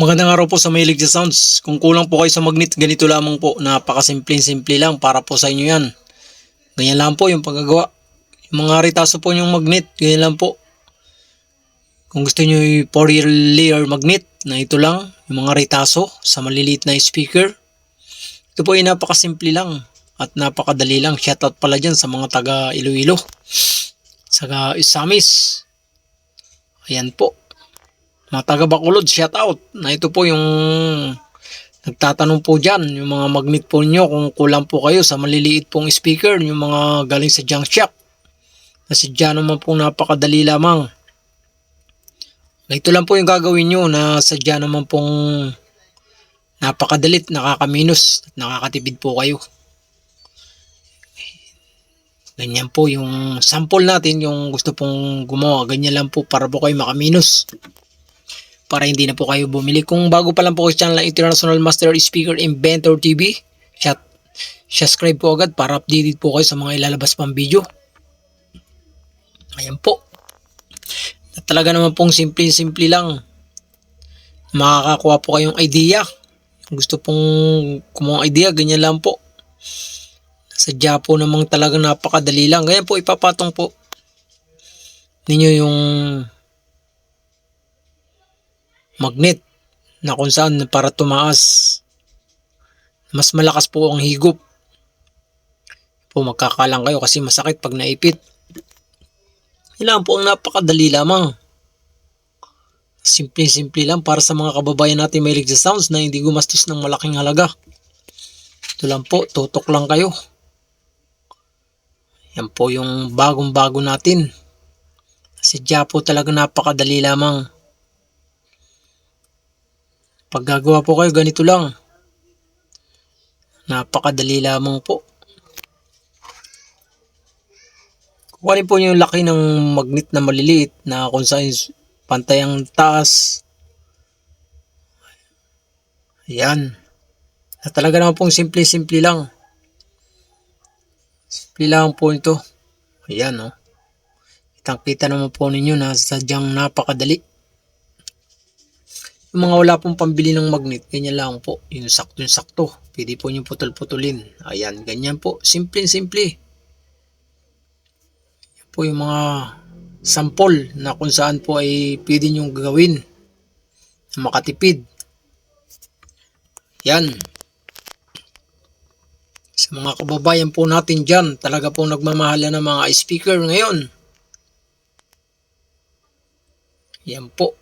Magandang araw po sa Mahilig sa Sounds. Kung kulang po kayo sa magnet, ganito lamang po. Napakasimple-simple lang para po sa inyo yan. Ganyan lang po yung paggagawa. Yung mga ritaso po yung magnet, ganyan lang po. Kung gusto nyo yung 4 layer magnet na ito lang, yung mga ritaso sa maliliit na speaker. Ito po ay napakasimple lang at napakadali lang. Shoutout pala dyan sa mga taga Iloilo. Sa Isamis. Ayan po mga taga Bacolod, shout out na ito po yung nagtatanong po dyan, yung mga magnet po nyo kung kulang po kayo sa maliliit pong speaker, yung mga galing sa junk shop. Kasi dyan naman po napakadali lamang. Ito lang po yung gagawin nyo na sadya naman pong napakadalit, nakakaminos, at nakakatipid po kayo. Ganyan po yung sample natin, yung gusto pong gumawa. Ganyan lang po para po kayo makaminos para hindi na po kayo bumili. Kung bago pa lang po sa channel International Master Speaker Inventor TV, chat, subscribe po agad para updated po kayo sa mga ilalabas pang video. Ayan po. At talaga naman pong simple-simple lang. Makakakuha po kayong idea. Gusto pong kumuha idea, ganyan lang po. Sadya po namang talaga napakadali lang. Ganyan po ipapatong po ninyo yung magnet na kung saan para tumaas. Mas malakas po ang higop. Po magkakalang kayo kasi masakit pag naipit. Kailangan po ang napakadali lamang. Simple-simple lang para sa mga kababayan natin may sa sounds na hindi gumastos ng malaking halaga. Ito lang po, tutok lang kayo. Yan po yung bagong-bago natin. Sadya po talaga napakadali lamang. Pag gagawa po kayo, ganito lang. Napakadali lamang po. Kukunin po niyo yung laki ng magnet na maliliit na kung saan pantay ang taas. Ayan. Na talaga naman pong simple-simple lang. Simple lang po ito. Ayan, oh. Kitang-kita naman po ninyo na sadyang napakadali. Yung mga wala pong pambili ng magnet, ganyan lang po. Yung sakto yung sakto. Pwede po yung putol-putulin. Ayan, ganyan po. Simple-simple. Yan po yung mga sample na kung saan po ay pwede nyo gagawin na makatipid. Yan. Sa mga kababayan po natin dyan, talaga po nagmamahala ng mga speaker ngayon. Yan po.